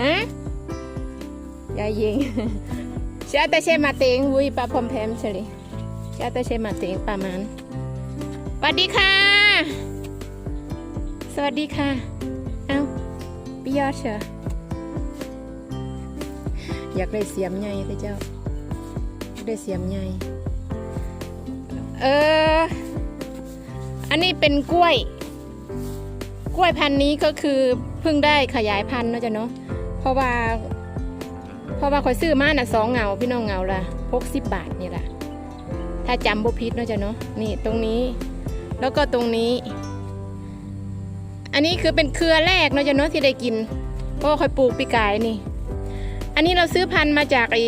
ฮะยายยิง Siya ata siya mating, wuy pa pom pem sili. Siya ata siya mating pa man. สวัสดีค่ะ สวัสดีค่ะ เอ้าพี่ยอดเชียอยากได้เสียมใหญ่เลยเจ้า ได้เสียมใหญ่เออ อันนี้เป็นกล้วย กล้วยพันธุ์นี้ก็คือเพิ่งได้ขยายพันธุ์นะจ้ะเนาะ ราะว่า เพราะว่าคอยซื้อมาน่ะสองเงาพี่น้องเงาละหกสิบบาทนี่แหละถ้าจำบ่ผิดเนาะจ้ะเนาะนี่ตรงนี้ แล้วก็ตรงนี้ อันนี้คือเป็นเครือแรกเนาะจ้ะเนาะที่ได้กินเพราะว่าคอยปลูกปีกายนี่ อันนี้เราซื้อพันธุ์มาจากไอ้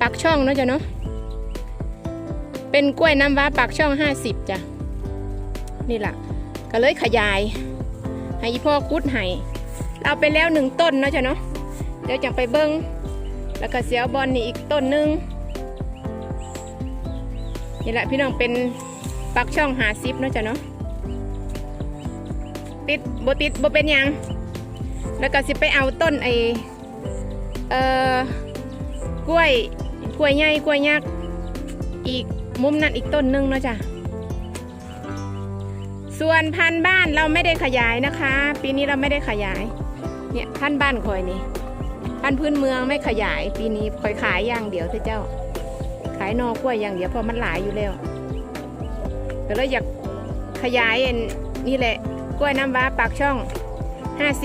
ปากช่องเนาะจ้ะเนาะเป็นกล้วยน้ำว้าปากช่องห้าสิบจ้ะนี่แหละก็เลยขยาย ให้พ่อคุดให้ เราไปแล้วหนึ่งต้นเนาะจ้ะเนาะเดี๋ยวจะไปเบิ้งแล้วก็เสียวบอลนี่อีกต้นหนึงนี่แหละพี่น้องเป็นปักช่องหาซิปเนาะจ้ะเนาะติดโบติดโบเป็นยัง แล้วก็สิไปเอาต้นไอเอ่อกล้วยกล้วยใหญ่กล้วยยักษ์อีกมุมนั้นอีกต้นหนึงเนาะจ้ะส่วนพันธุ์บ้านเราไม่ได้ขยายนะคะ ปีนี้เราไม่ได้ขยาย เนี่ยพันบ้านคอยนี่พันพื้นเมืองไม่ขยายปีนี้คอยขายอย่างเดียวเถอะเจ้า ขายนอกล้วยอย่างเดียวเพราะมันหลายอยู่แล้วก็เลยอยากขยายอันนี่แหละกล้วยน้ำว้าปากช่อง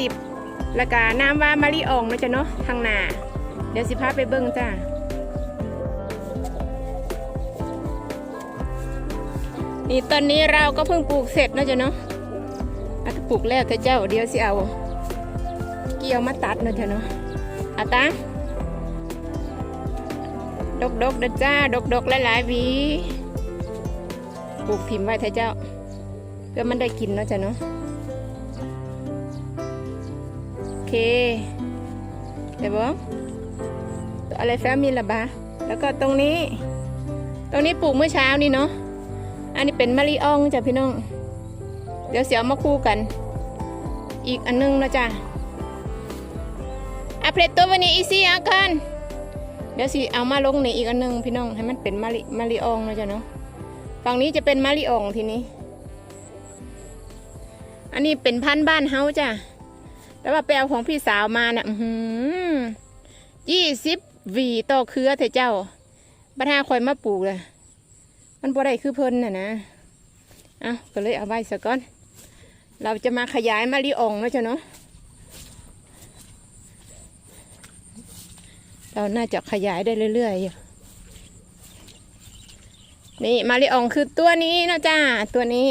50แล้วก็น้ำว้ามะลิอ่องนะจ๊ะเนาะทางนาเดี๋ยวสิพาไปเบิ้งจ้านี่ตอนนี้เราก็เพิ่งปลูกเสร็จนะจ๊ะเนาะอาจจะปลูกแล้วเจ้าเดี๋ยวสิเอา กี่ยวมาตัดนะจ๊ะเนาะอาตาดกดกเด้อจ้า ดกดกหลายๆหวีปลูกถิ่มไว้เถอะเจ้า เพื่อมันได้กินเนาะจ้ะเนาะโอเคเดี๋ยวบอกอะไรแฟมีละบาแล้วก็ตรงนี้ ตรงนี้ปลูกเมื่อเช้านี่เนาะอันนี้เป็นมะลิอ่องจ้ะพี่น้อง เดี๋ยวเสียวมาคู่กัน อีกอันนึงนะจ้ะ อะเพลตตัววันนี้อีซี่อากันเดี๋ยวสิเอามาลงในอีกอันหนึงพี่น้องให้มันเป็นมะลิมะลิอองนะจ๊ะเนาะฝั่งนี้จะเป็นมะลิอองทีนี้ อันนี้เป็นพันธุ์บ้านเฮาจ้ะแต่ว่าไปเอาของพี่สาวมานะ่ะยี่สิบหวีต่อเครือเถอะเจ้าบัดหาคอยมาปลูกเลยมันบ่ได้คือเพิ่นน่ะนะเอาก็เลยเอาไว้ซะก่อน เราจะมาขยายมะลิอองนะจ๊ะเนาะ เราน่าจะขยายได้เรื่อยๆอยู่นี่มาริอองคือตัวนี้นะจ้าตัวนี้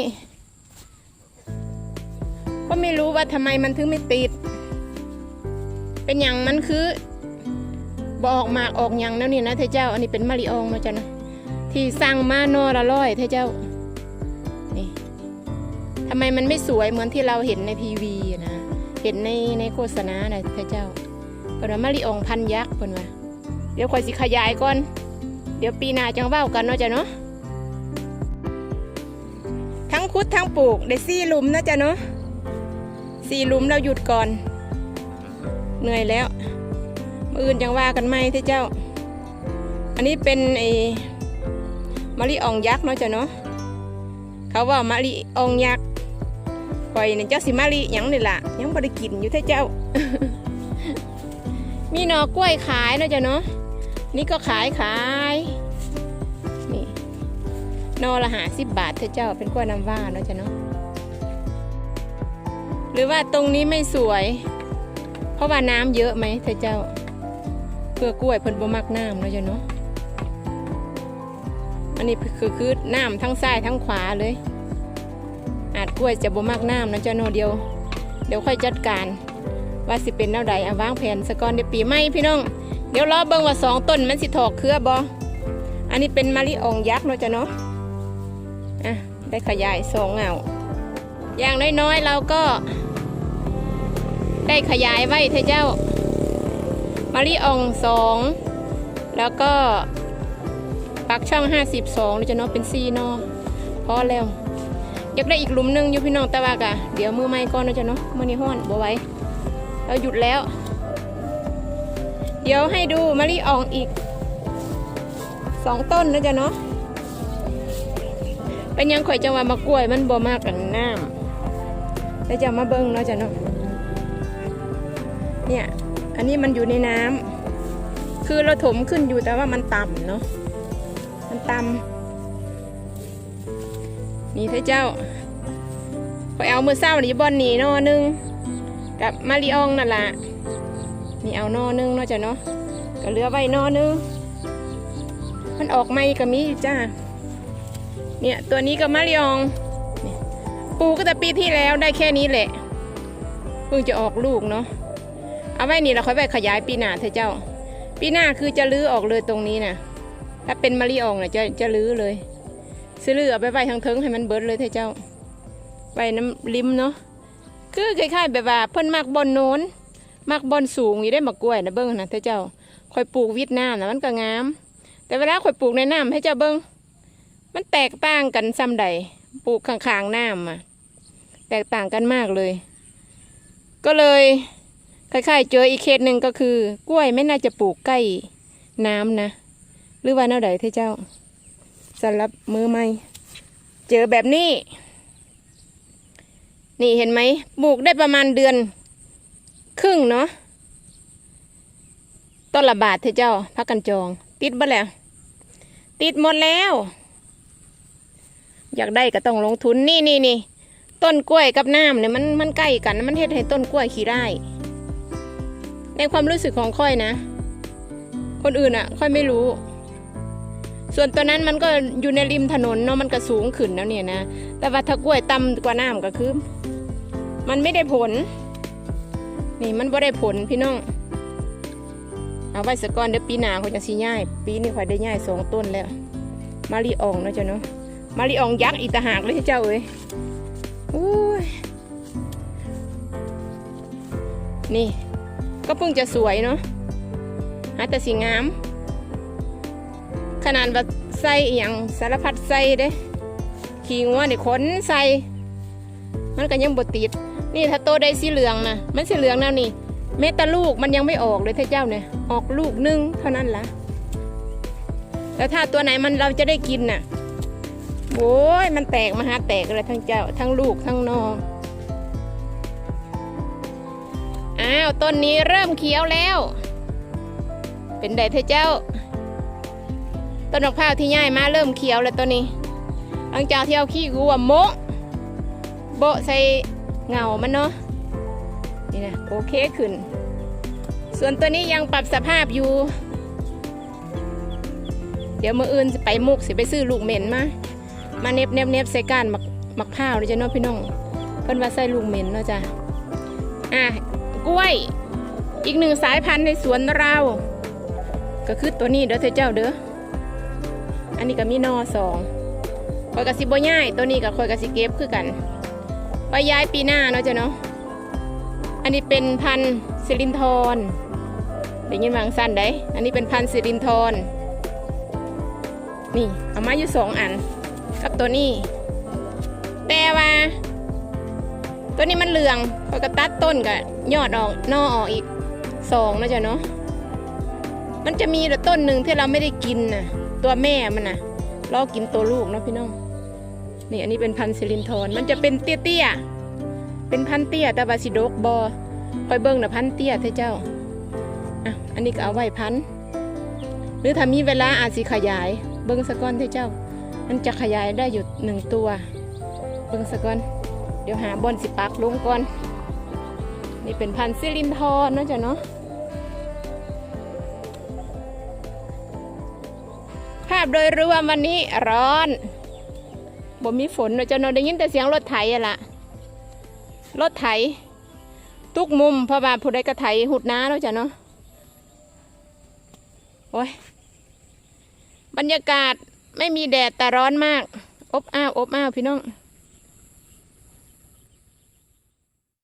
ก็ไม่รู้ว่าทำไมมันถึงไม่ติด เป็นอย่างมันคือบออกมากออกอย่างแล้วนี่นะเทเจ้า อันนี้เป็นมาริอองนะจ๊ะนะที่สั่งมาโนอละร้อยเทเจ้านี่ทำไมมันไม่สวยเหมือนที่เราเห็นในทีวีนะ เห็นในในโฆษณานะเทเจ้า เปิดว่ามะลิอองพันยักษ์เปิดว่าเดี๋ยวคอยสิขยายก่อน เดี๋ยวปีหน้าจังเว้ากันเนาะจ้ะเนาะทั้งคุดทั้งปลูกได้สี่หลุมนะจ้ะเนาะสี่หลุมเราหยุดก่อน เหนื่อยแล้วมืออื่นจังว่ากันไหมที่เจ้า อันนี้เป็นไอ้มะลิอองยักษ์เนาะจ้ะเนาะเขาว่ามะลิอองยักษ์คอยเนี่ยเจ้าสิมะลิยังนี่ล่ะยังบ่ได้กินอยู่ที่เจ้า มีหน่อกล้วยขายนะจ๊ะเนาะนี่ก็ขายขายนี่นอละหาสิบบาทเธอเจ้าเป็นกล้วยน้ำว้าเนาะจ๊ะเนาะหรือว่าตรงนี้ไม่สวย เพราะว่าน้ำเยอะไหมเธอเจ้า เพื่อกล้วยเพิ่นบ่มักน้ำเนาะจ๊ะเนาะอันนี้คือคือน้ำทั้งซ้ายทั้งขวาเลย อาจกล้วยจะบ่มักน้ำนะจ๊ะเนเดียว เดี๋ยวค่อยจัดการ ว่าสิเป็นแนวใดอะวางแผนสะก่อนเดี๋ยวปีใหม่พี่น้อง เดี๋ยวรอเบิ่งว่าสองต้นมันสิถอกเครือบออันนี้เป็นมะลิอ่องยักษ์เนาะจ้ะเนาะอะได้ขยายสองเงาอย่างน้อยๆเราก็ ได้ขยายไว้เถอะเจ้ามะลิอ่องสองแล้วก็ปักช่องห้าสิบสองเราจะเนาะเป็นซีเนอพอแล้ว อยากได้อีกหลุมนึงอยู่พี่น้องแต่ว่ากะเดี๋ยวมือไม้ก่อนเนาะจ้ะเนาะมือนี้ห้อนบ่ไว้ เราหยุดแล้ว เดี๋ยวให้ดูมะลิอ่องอีกสองต้นนะจ๊ะเนาะเป็นยังข่อยจังหว่ามากล้วยมันบ่มากกันน้ำแล้วจะมาเบิ้งเนาะจ๊ะเนาะเนี่ย อันนี้มันอยู่ในน้ำคือเราถมขึ้นอยู่แต่ว่ามันต่ำเนาะมันต่ำนี่เท่าเจ้าข่อยเอามือเศร้าหนี่บอนนี่นอหนึง กับมาริอองนั่นละนี่เอานอนึงเนาะจ้ะเนาะก็เหลือไว้นอนึงมันออกไม่ก็มีอยู่จ้าเนี่ยตัวนี้ก็มะลิอองปลูกก็แต่ปีที่แล้วได้แค่นี้แหละเพิ่งจะออกลูกเนาะเอาไว้นี่เราค่อยไปขยายปีหน้าเถอะเจ้า ปีหน้าคือจะลื้อออกเลยตรงนี้นะถ้าเป็นมะลิอองเนี่ยจะจะลื้อเลยซื้อลื้อเอาไปไว้ทางเทิงให้มันเบิดเลยเถอะเจ้าไว้น้ำริมเนาะ คือคล้ายๆแบบว่าเพิ่นมักบอนโน้นมักบอนสูงอยู่ได้มากล้วยนะเบิ้งนะเท่าเจ้าคอยปลูกวิดน้ำนะมันก็งาม แต่เวลาคอยปลูกในน้ำให้เจ้าเบิ้งมันแตกต่างกันซ้ำใดปลูกข้างๆน้ำอะแตกต่างกันมากเลย ก็เลยคล้ายๆเจออีกเคสหนึ่งก็คือ กล้วยไม่น่าจะปลูกใกล้น้ำนะ หรือว่าแนวใดท่าเจ้าสำหรับมือใหม่เจอแบบนี้ นี่เห็นไหมปลูกได้ประมาณเดือน ครึ่งเนาะต้นละบาทเถอะเจ้าพักกันจอง ติดบ่แล้ว ติดหมดแล้ว อยากได้ก็ต้องลงทุนนี่นี่นี่ต้นกล้วยกับน้ำเนี่ยมันมันใกล้กันมันเฮ็ดให้ต้นกล้วยขี้ได้ ในความรู้สึกของค่อยนะ คนอื่นอะ ค่อยไม่รู้ ส่วนตัวนั้นมันก็อยู่ในริมถนนเนาะมันก็สูงขึ้นแล้วเนี่ยนะแต่ว่าถ้ากล้วยต่ำกว่าน้ำก็คือ มันไม่ได้ผล นี่มันบ่ได้ผลพี่น้องเอาไว้สก่อนเดี๋ยวปีหน้าเขาจะสีย่าย ปีนี้ข่อยได้ย่ายสองต้นแล้ว มารีอองเนาะเจ้าเนาะมารีอองยักษ์อีตาหากเลยเจ้าเอ้ยอุ้ยนี่ ก็เพิ่งจะสวยเนาะหาแต่สีงาม ขนาดว่าใส่อย่างสารพัดใส่เด้ขี่งัวนี่ขนใส่มันก็ยังบดติด นี่ถ้าโตได้สีเหลืองนะมันสีเหลืองแล้วนี่เมตะลูกมันยังไม่ออกเลยท่าเจ้าเนี่ยออกลูกหนึงเท่านั้นละแล้วถ้าตัวไหนมันเราจะได้กินน่ะโอ้ยมันแตกมหาแตกเลยทั้งเจ้าทั้งลูกทั้งนออ้าวต้นนี้เริ่มเขียวแล้ว เป็นไดเท่าเจ้า ต้นดอกพร้าวที่ย่ายมาเริ่มเขียวแล้วตัวนี้หลังจากที่เอาขี้กูว่าโมะโบะใส่ เงามันเนาะนี่นะโอเคขึ้น ส่วนตัวนี้ยังปรับสภาพอยู่ เดี๋ยวมืออื่นไปมุกสิไปซื้อลูกเหม็นมามาเน็บเน็บเน็บใส่ก้านมักมักพร้าวเลยจ้ะเน้องพี่น้องเพิ่นว่าใส่ลูกเหม็นเนาะจ้ะอะกล้วย อีกหนึ่งสายพันธุ์ในสวนเรา ก็คือตัวนี้เด้อเธอเจ้าเด้ออันนี้ก็มีนอสองคอยกระสิบย่ายตัวนี้กับคอยกระสิเก็บคือกัน ไปย้ายปีหน้าเนาะจ้ะเนาะ อันนี้เป็นพันธุ์สิรินทรเดี๋ยวยินวางสั้นได้อันนี้เป็นพันธุ์สิรินทรนี่เอามาอยู่สองอัน กับตัวนี้ แต่ว่า ตัวนี้มันเหลืองพอกระตัดต้นกับยอดออกนอออกอีกสองนะจ๊ะเนาะ มันจะมีแต่ต้นหนึ่งที่เราไม่ได้กินน่ะตัวแม่มันน่ะรอกินตัวลูกเนาะพี่น้อง นี่อันนี้เป็นพันธุ์สิรินทรมันจะเป็นเตี้ยๆเป็นพันเตี้ยแต่บาสิโดกบอคอยเบิ้งนะพันเตี้ยเท่เจ้าอะอันนี้ก็เอาไว้พันหรือถ้ามีเวลาอาจสิขยาย เบิ้งสะก้อนเท่เจ้า มันจะขยายได้อยู่หนึ่งตัว เบิ้งสะก้อน เดี๋ยวหาบอนสิปักลงก่อน นี่เป็นพันธุ์ซิลินทรเนาะจ้ะเนาะภาพโดยรวมวันนี้ร้อน บ่มีฝนเนาะจ้าเนาะได้ยินแต่เสียงรถไถอะล่ะรถไถ ทุกมุมเพราะว่าผู้ใดก็ไถหุดน้าแล้วจ้ะเนาะโอ้ยบรรยากาศไม่มีแดดแต่ร้อนมาก อบอ้าวอบอ้าวพี่น้อง